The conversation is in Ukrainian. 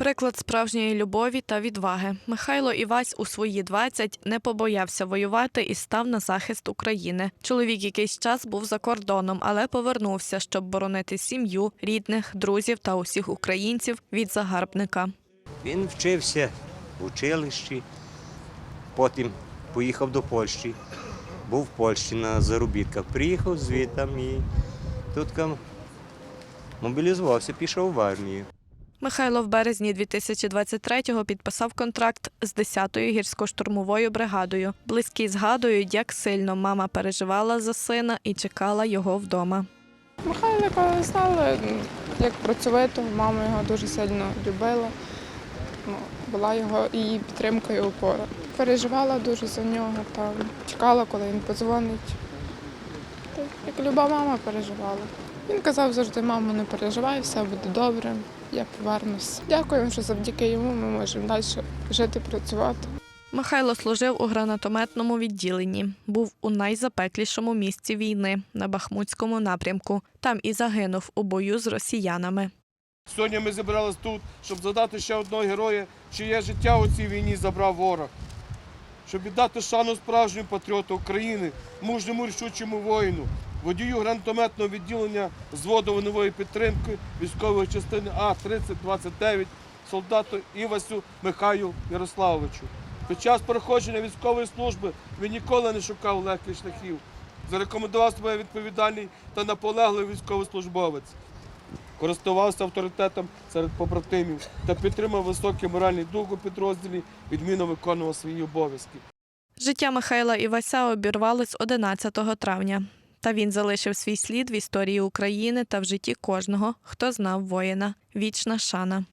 Приклад справжньої любові та відваги. Михайло Івась у свої 20 не побоявся воювати і став на захист України. Чоловік якийсь час був за кордоном, але повернувся, щоб боронити сім'ю, рідних, друзів та усіх українців від загарбника. Він вчився в училищі, потім поїхав до Польщі, був в Польщі на заробітках. Приїхав звідти і тут мобілізувався, пішов в армію. Михайло в березні 2023-го підписав контракт з 10-ю гірсько-штурмовою бригадою. Близькі згадують, як сильно мама переживала за сина і чекала його вдома. Михайлика знали як працьовитого, мама його дуже сильно любила. Ну, була його її підтримка і опора. Переживала дуже за нього, там, чекала, коли він подзвонить. Як люба мама переживала. Він казав завжди, мамо, не переживай, все буде добре, я повернусь. Дякуємо, що завдяки йому ми можемо далі жити, працювати. Михайло служив у гранатометному відділенні. Був у найзапеклішому місці війни на Бахмутському напрямку. Там і загинув у бою з росіянами. Сьогодні ми зібрались тут, щоб задати ще одного героя, чиє життя у цій війні забрав ворог. Щоб віддати шану справжньому патріоту України, мужньому рішучому воїну, водію гранатометного відділення зводу вогневої підтримки військової частини А-3029, солдату Івасю Михаю Ярославовичу. Під час проходження військової служби він ніколи не шукав легких шляхів. Зарекомендував себе відповідальний та наполегливий військовослужбовець користувався авторитетом серед побратимів та підтримав високий моральний дух у підрозділі, відмінно виконував свої обов'язки. Життя Михайла Івася обірвалось 11 травня. Та він залишив свій слід в історії України та в житті кожного, хто знав воїна. Вічна шана.